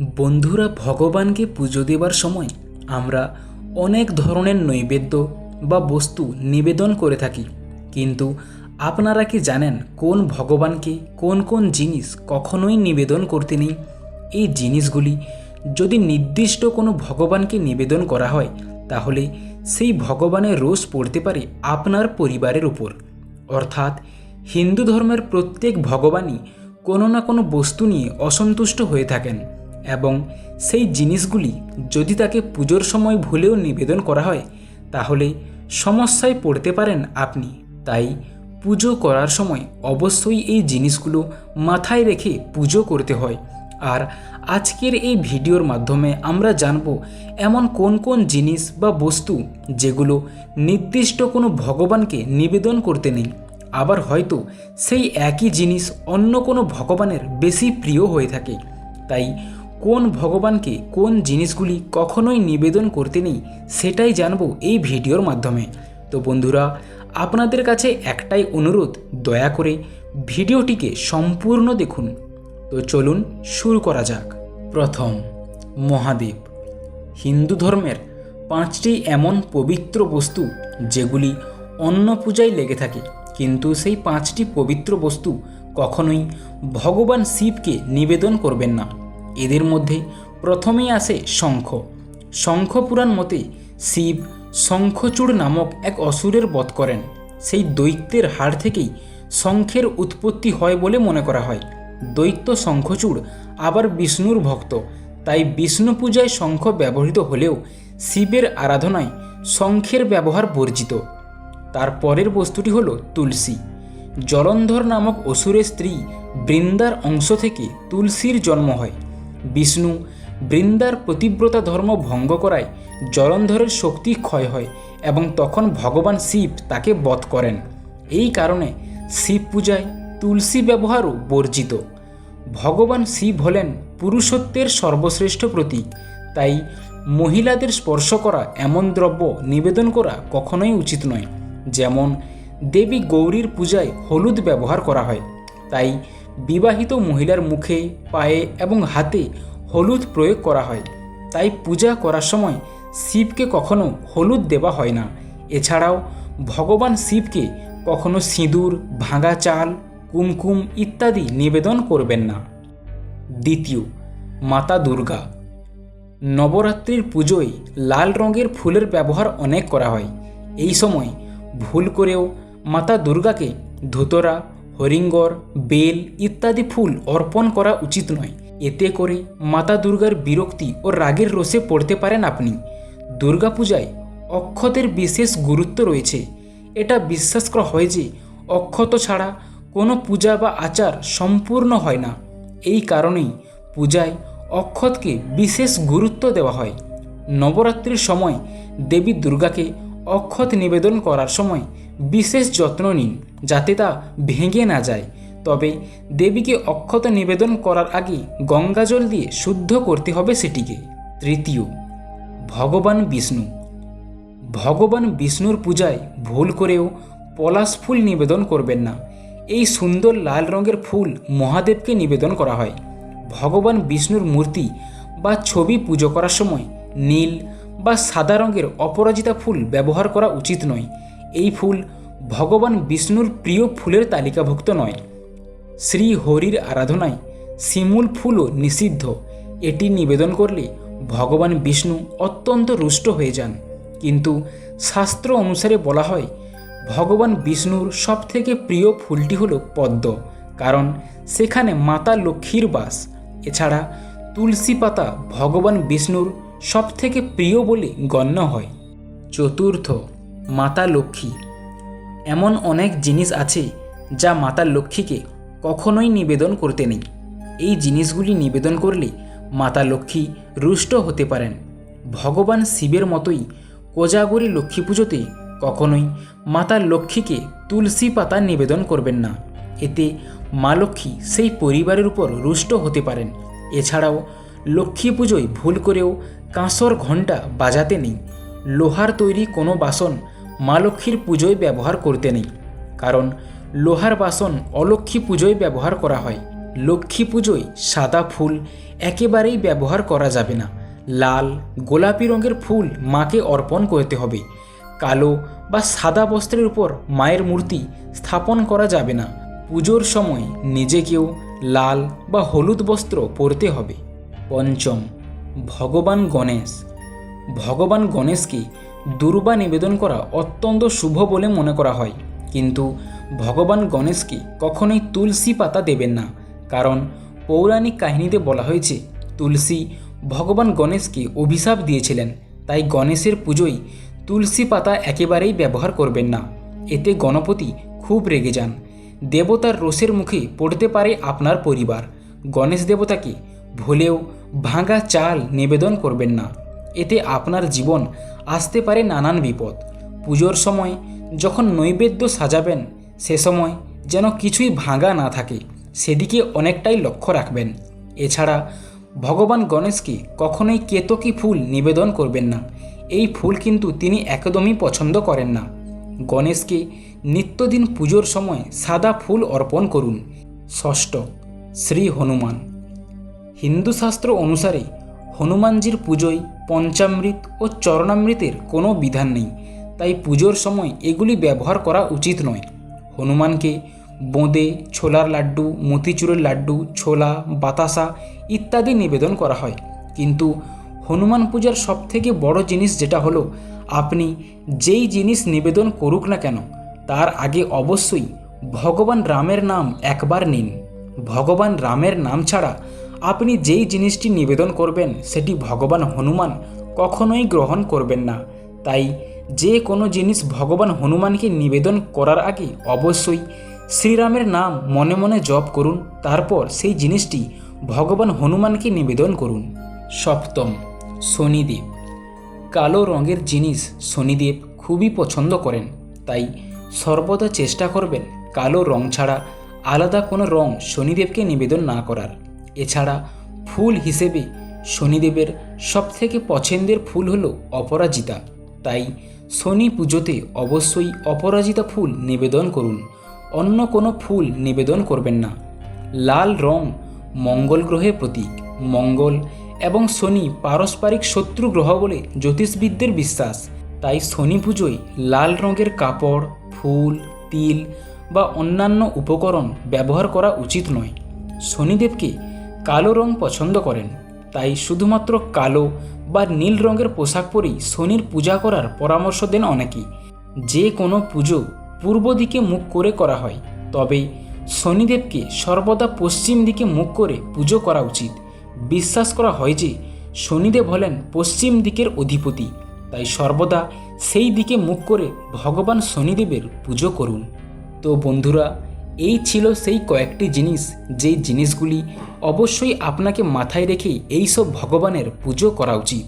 বন্ধুরা ভগবানকে পুজো দেবার সময় আমরা অনেক ধরনের নৈবেদ্য বা বস্তু নিবেদন করে থাকি। কিন্তু আপনারা কি জানেন কোন ভগবানকে কোন কোন জিনিস কখনোই নিবেদন করতে নেই? এই জিনিসগুলি যদি নির্দিষ্ট কোনো ভগবানকে নিবেদন করা হয়, তাহলে সেই ভগবানের রোষ পড়তে পারে আপনার পরিবারের উপর। অর্থাৎ হিন্দু ধর্মের প্রত্যেক ভগবানই কোনো না কোনো বস্তু নিয়ে অসন্তুষ্ট হয়ে থাকেন। এবং সেই জিনিসগুলি যদি তাকে পুজোর সময় ভুলেও নিবেদন করা হয়, তাহলে সমস্যায় পড়তে পারেন আপনি। তাই পুজো করার সময় অবশ্যই এই জিনিসগুলো মাথায় রেখে পুজো করতে হয়। আর আজকের এই ভিডিওর মাধ্যমে আমরা জানব এমন কোন কোন জিনিস বা বস্তু যেগুলো নির্দিষ্ট কোনো ভগবানকে নিবেদন করতে নেই। আবার হয়তো সেই একই জিনিস অন্য কোনো ভগবানের বেশি প্রিয় হয়ে থাকে। তাই কোন ভগবানকে কোন জিনিসগুলি কখনোই নিবেদন করতে নেই, সেটাই জানব এই ভিডিওর মাধ্যমে। তো বন্ধুরা, আপনাদের কাছে একটাই অনুরোধ, দয়া করে ভিডিওটিকে সম্পূর্ণ দেখুন। তো চলুন শুরু করা যাক। প্রথম, মহাদেব। হিন্দু ধর্মের পাঁচটি এমন পবিত্র বস্তু যেগুলি অন্ন পূজায় লেগে থাকে, কিন্তু সেই পাঁচটি পবিত্র বস্তু কখনোই ভগবান শিবকে নিবেদন করবেন না। এদের মধ্যে প্রথমেই আসে শঙ্খ। শঙ্খ পুরাণ মতে শিব শঙ্খচূড় নামক এক অসুরের বধ করেন। সেই দৈত্যের হাড় থেকেই শঙ্খের উৎপত্তি হয় বলে মনে করা হয়। দৈত্য শঙ্খচূড় আবার বিষ্ণুর ভক্ত। তাই বিষ্ণু পূজায় শঙ্খ ব্যবহৃত হলেও শিবের আরাধনায় শঙ্খের ব্যবহার বর্জিত। তার পরের বস্তুটি হল তুলসী। জলন্ধর নামক অসুরের স্ত্রী বৃন্দার অংশ থেকে তুলসীর জন্ম হয়। বিষ্ণু বৃন্দার প্রতিব্রতা ধর্ম ভঙ্গ করায় জলন্ধরের শক্তি ক্ষয় হয় এবং তখন ভগবান শিব তাকে বধ করেন। এই কারণে শিব পূজায় তুলসী ব্যবহারও বর্জিত। ভগবান শিব হলেন পুরুষত্বের সর্বশ্রেষ্ঠ প্রতীক, তাই মহিলাদের স্পর্শ করা এমন দ্রব্য নিবেদন করা কখনোই উচিত নয়। যেমন দেবী গৌরীর পূজায় হলুদ ব্যবহার করা হয়, তাই বিবাহিত মহিলার মুখে, পায়ে এবং হাতে হলুদ প্রয়োগ করা হয়। তাই পূজা করার সময় শিবকে কখনো হলুদ দেওয়া হয় না। এছাড়াও ভগবান শিবকে কখনো সিঁদুর, ভাঙা চাল, কুমকুম ইত্যাদি নিবেদন করবেন না। দ্বিতীয়, মাতা দুর্গা। নবরাত্রির পুজোয় লাল রঙের ফুলের ব্যবহার অনেক করা হয়। এই সময় ভুল করেও মাতা দুর্গাকে ধুতরা হরিঙ্গর, বেল ইত্যাদি ফুল অর্পণ করা উচিত নয়। এতে করে মাতা দুর্গার বিরক্তি ও রাগের রোষে পড়তে পারেন আপনি। দুর্গাপূজায় অক্ষতের বিশেষ গুরুত্ব রয়েছে। এটা বিশ্বাস করা হয় যে, অক্ষত ছাড়া কোনো পূজা বা আচার সম্পূর্ণ হয় না। এই কারণেই পূজায় অক্ষতকে বিশেষ গুরুত্ব দেওয়া হয়। নবরাত্রির সময় দেবী দুর্গাকে অক্ষত নিবেদন করার সময় বিশেষ যত্ন নিন যাতে তা ভেঙে না যায়। তবে দেবীকে অক্ষত নিবেদন করার আগে গঙ্গাজল দিয়ে শুদ্ধ করতে হবে সেটিকে। তৃতীয়, ভগবান বিষ্ণু। ভগবান বিষ্ণুর পূজায় ভুল করেও পলাশ ফুল নিবেদন করবেন না। এই সুন্দর লাল রঙের ফুল মহাদেবকে নিবেদন করা হয়। ভগবান বিষ্ণুর মূর্তি বা ছবি পুজো করার সময় নীল বা সাদা রঙের অপরাজিতা ফুল ব্যবহার করা উচিত নয়। এই ফুল ভগবান বিষ্ণুর প্রিয় ফুলের তালিকাভুক্ত নয়। শ্রী হরির আরাধনায় শিমুল ফুলও নিষিদ্ধ। এটি নিবেদন করলে ভগবান বিষ্ণু অত্যন্ত রুষ্ট হয়ে যান। কিন্তু শাস্ত্র অনুসারে বলা হয়, ভগবান বিষ্ণুর সবথেকে প্রিয় ফুলটি হলো পদ্ম। কারণ সেখানে মাতা লক্ষ্মীর বাস। এছাড়া তুলসী পাতা ভগবান বিষ্ণুর সবথেকে প্রিয় বলে গণ্য হয়। চতুর্থ মাতা লক্ষ্মী। এমন অনেক জিনিস আছে যা মাতা লক্ষ্মীকে কখনোই নিবেদন করতে নেই। এই জিনিসগুলি নিবেদন করলে মাতা লক্ষ্মী রুষ্ট হতে পারেন। ভগবান শিবের মতোই কোজাগরী লক্ষ্মী পুজোতে কখনোই মাতা লক্ষ্মীকে তুলসী পাতা নিবেদন করবেন না। এতে মা লক্ষ্মী সেই পরিবারের উপর রুষ্ট হতে পারেন। এছাড়াও লক্ষ্মী পুজোয় ভুল করেও কাঁসর ঘণ্টা বাজাতে নেই। লোহার তৈরি কোনো বাসন মা লক্ষ্মীর পুজোয় ব্যবহার করতে নেই। কারণ লোহার বাসন অলক্ষ্মী পুজোয় ব্যবহার করা হয়। লক্ষ্মী পুজোয় সাদা ফুল একেবারেই ব্যবহার করা যাবে না। লাল, গোলাপি রঙের ফুল মাকে অর্পণ করতে হবে। কালো বা সাদা বস্ত্রের উপর মায়ের মূর্তি স্থাপন করা যাবে না। পুজোর সময় নিজেকেও লাল বা হলুদ বস্ত্র পরতে হবে। পঞ্চম, ভগবান গণেশ। ভগবান গণেশকে দুর্বা নিবেদন করা অত্যন্ত শুভ বলে মনে করা হয়। কিন্তু ভগবান গণেশকে কখনোই তুলসী পাতা দেবেন না। কারণ পৌরাণিক কাহিনীতে বলা হয়েছে, তুলসী ভগবান গণেশকে অভিশাপ দিয়েছিলেন। তাই গণেশের পুজোয় তুলসী পাতা একেবারেই ব্যবহার করবেন না। এতে গণপতি খুব রেগে যান। দেবতার রোষের মুখে পড়তে পারে আপনার পরিবার। গণেশ দেবতাকে ভুলেও ভাঙা চাল নিবেদন করবেন না। এতে আপনার জীবন আসতে পারে নানান বিপদ। পুজোর সময় যখন নৈবেদ্য সাজাবেন, সে সময় যেন কিছুই ভাঙা না থাকে, সেদিকে অনেকটাই লক্ষ্য রাখবেন। এছাড়া ভগবান গণেশকে কখনোই কেতকী ফুল নিবেদন করবেন না। এই ফুল কিন্তু তিনি একদমই পছন্দ করেন না। গণেশকে নিত্যদিন পুজোর সময় সাদা ফুল অর্পণ করুন। ষষ্ঠ, শ্রী হনুমান। হিন্দু শাস্ত্র অনুসারে হনুমানজির পুজোয় পঞ্চামৃত ও চরণামৃতের কোনো বিধান নেই, তাই পুজোর সময় এগুলি ব্যবহার করা উচিত নয়। হনুমানকে বোঁদে, ছোলার লাড্ডু, মতিচুরের লাড্ডু, ছোলা, বাতাসা ইত্যাদি নিবেদন করা হয়। কিন্তু হনুমান পূজার সবথেকে বড় জিনিস যেটা হলো, আপনি যেই জিনিস নিবেদন করুক না কেন, তার আগে অবশ্যই ভগবান রামের নাম একবার নিন। ভগবান রামের নাম ছাড়া আপনি যেই জিনিসটি নিবেদন করবেন, সেটি ভগবান হনুমান কখনোই গ্রহণ করবেন না। তাই যে কোনো জিনিস ভগবান হনুমানকে নিবেদন করার আগে অবশ্যই শ্রীরামের নাম মনে মনে জপ করুন, তারপর সেই জিনিসটি ভগবান হনুমানকে নিবেদন করুন। সপ্তম, শনিদেব। কালো রঙের জিনিস শনিদেব খুবই পছন্দ করেন, তাই সর্বদা চেষ্টা করবেন কালো রং ছাড়া আলাদা কোনো রং শনিদেবকে নিবেদন না করার। এছাড়া ফুল হিসেবে শনিদেবের সবথেকে পছন্দের ফুল হলো অপরাজিতা। তাই শনি পুজোতে অবশ্যই অপরাজিতা ফুল নিবেদন করুন। অন্য কোনো ফুল নিবেদন করবেন না। লাল রং মঙ্গল গ্রহের প্রতীক। মঙ্গল এবং শনি পারস্পরিক শত্রু গ্রহ বলে জ্যোতিষবিদদের বিশ্বাস। তাই শনি পুজোয় লাল রঙের কাপড়, ফুল, তিল বা অন্যান্য উপকরণ ব্যবহার করা উচিত নয়। শনিদেবকে কালো রং পছন্দ করেন। তাই শুধুমাত্র কালো বা নীল রঙের পোশাক পরেই শনির পূজা করার পরামর্শ দেন অনেকেই। যে কোনো পুজো পূর্ব দিকে মুখ করে করা হয়, তবে শনিদেবকে সর্বদা পশ্চিম দিকে মুখ করে পুজো করা উচিত। বিশ্বাস করা হয় যে শনিদেব হলেন পশ্চিম দিকের অধিপতি, তাই সর্বদা সেই দিকে মুখ করে ভগবান শনিদেবের পুজো করুন। তো বন্ধুরা এই ছিল সেই কয়েকটি জিনিস যেই জিনিসগুলি অবশ্যই আপনাকে মাথায় রেখেই এইসব ভগবানের পুজো করা উচিত।